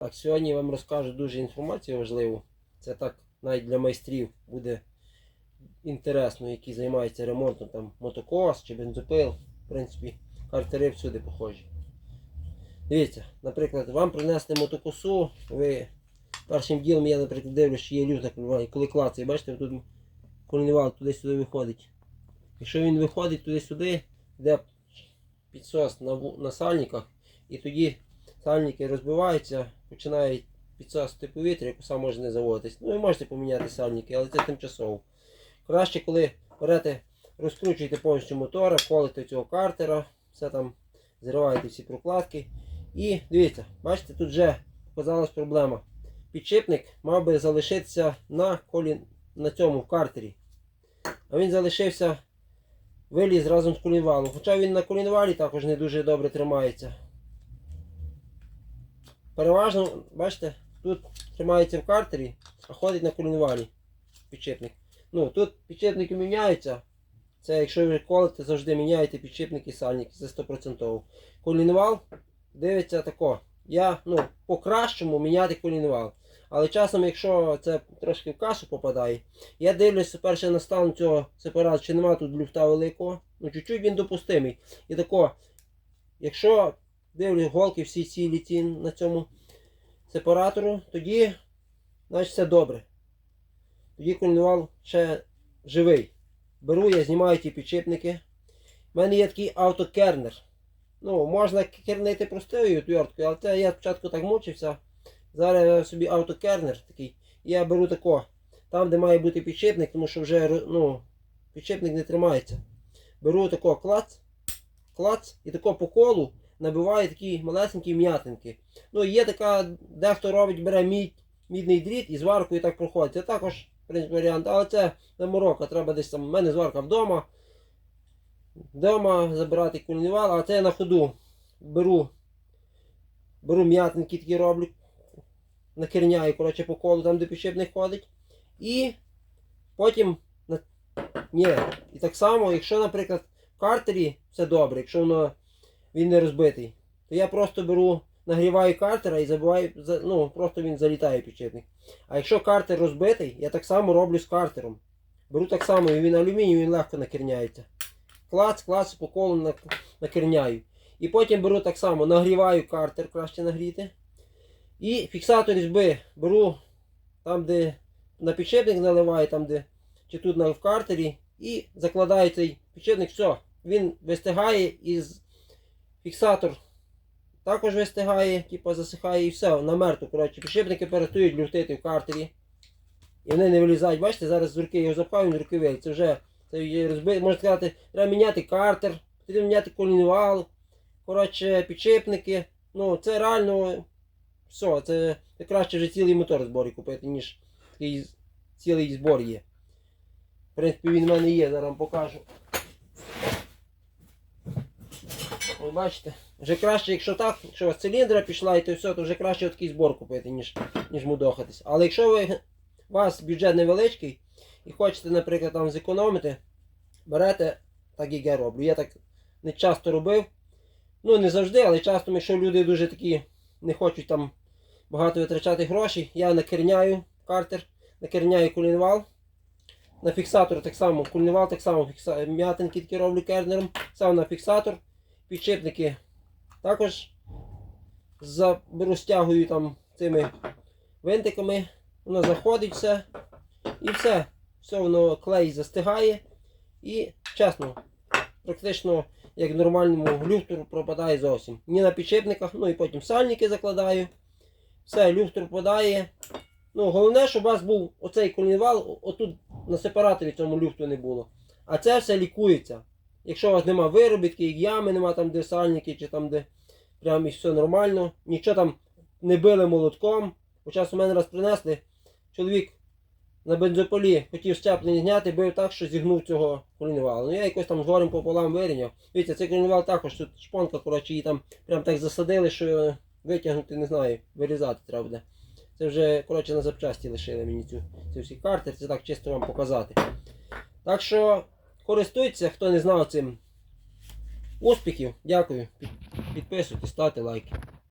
Так, сьогодні я вам розкажу дуже інформацію важливу. Це так навіть для майстрів буде інтересно, які займаються ремонтом там мотокос чи бензопил. В принципі, картери всюди похожі. Дивіться, наприклад, вам принесли мотокосу, ви першим ділом я, наприклад, дивлюсь, що є коливає, коли клацає, бачите, тут колінвал туди-сюди виходить. Якщо він виходить туди-сюди, йде підсос на, на сальниках, і тоді сальники розбиваються, починають підсосити повітря, коса може не заводитись. Ну і можете поміняти сальники, але це тимчасово. Краще, коли берете, розкручуєте повністю мотора, колите цього картера, все там зриваєте всі прокладки. І дивіться, бачите, тут вже показалась проблема. Підшипник мав би залишитися на колін... на цьому в картері. А він залишився, виліз разом з колінвалом. Хоча він на колінвалі також не дуже добре тримається. Переважно, бачите, тут тримається в картері, а ходить на колінвалі підшипник. Ну, тут підшипники міняються. Це якщо ви колите, завжди міняєте підшипники сальники, це 100%. Колінвал дивиться тако. Я ну, по-кращому міняти колінвал. Але часом, якщо це трошки в кашу попадає, я дивлюся перше на стан цього сепарату, чи нема тут люфта великого. Ну, чуть-чуть він допустимий. І тако, якщо дивлюсь голки всі цілі ці на цьому сепаратору, тоді значить все добре. Тоді колінвал ще живий. Беру я, знімаю ті підшипники. У мене є такий автокернер. Ну, можна кернити простою отверткою, але це я спочатку так мучився. Зараз я собі автокернер такий. Я беру тако. Там, де має бути підшипник, тому що вже ну, підшипник не тримається. Беру тако клац, клац і тако по колу набиваю такі малесенькі м'ятинки. Ну, є така, дехто робить, бере мідь, мідний дріт і зваркою так проходить. Це також в принципі, варіант, але це заморока. Треба десь там. У мене зварка вдома. Вдома забирати кульнівал, а це я на ходу беру. Беру м'ятинки такі роблю. Накерняю, коротше, по колу, там де підшипник ходить. І потім. Ні. І так само, якщо, наприклад, в картері все добре, якщо воно він не розбитий, то я просто беру, нагріваю картера і забиваю, ну, просто він залітає підшипник. А якщо картер розбитий, я так само роблю з картером. Беру так само, він алюміній, він легко накерняється. Клац, клац, по колу накерняю. І потім беру так само, нагріваю картер, краще нагріти. І фіксатор різьби беру там, де на підшипник наливаю, там, де чи тут в картері, і закладаю цей підшипник, все, він вистигає і з- фіксатор також вистигає, типу засихає і все, намертво. Коротше, підшипники перестають люфтити в картері. І вони не вилізають. Бачите, зараз з руки його запхаю, він виліз. Це вже це розбит. Можна сказати, треба міняти картер, треба міняти колінвал, коротше, підшипники. Ну, це реально все, це, це краще вже цілий мотор зборі купити, ніж такий цілий збор є. В принципі, він в мене є, зараз вам покажу. Ви бачите, вже краще, якщо так, якщо у вас циліндра пішла і то все, то вже краще такий збор купити, ніж, ніж мудохатись. Але якщо ви, у вас бюджет невеличкий і хочете, наприклад, там зекономити, берете, так як я роблю. Я так не часто робив. Ну, не завжди, але часто, якщо люди дуже такі не хочуть там багато витрачати гроші, я накерняю картер, накерняю кулінвал. На фіксатор так само, кульневал так само, м'ятинки такі роблю кернером, сам на фіксатор, підшипники також заберу, стягую там цими винтиками, воно заходить все і все. Все воно клей застигає і чесно, практично як нормальному люфту пропадає зовсім. Ні на підшипниках, ну і потім сальники закладаю. Все, люфт пропадає. Ну, головне, щоб у вас був оцей колінвал, отут на сепараторі цьому люфту не було. А це все лікується. Якщо у вас нема виробітки, як ями, нема там де сальники, чи там де прям і все нормально, нічого там не били молотком. Бо час у мене раз принесли, чоловік на бензополі хотів щеплення зняти, бив так, що зігнув цього колінвалу. Ну я якось там згорем пополам вирівняв. Дивіться, цей колінвал також тут шпонка, коротше, її там прям так засадили, що витягнути не знаю, вирізати треба буде. Це вже коротше, на запчасті лишили мені цю, цю всі карти, це так чисто вам показати. Так що користуйтеся, хто не знав цим. Успіхів, дякую. Підписуйтесь, ставте лайки.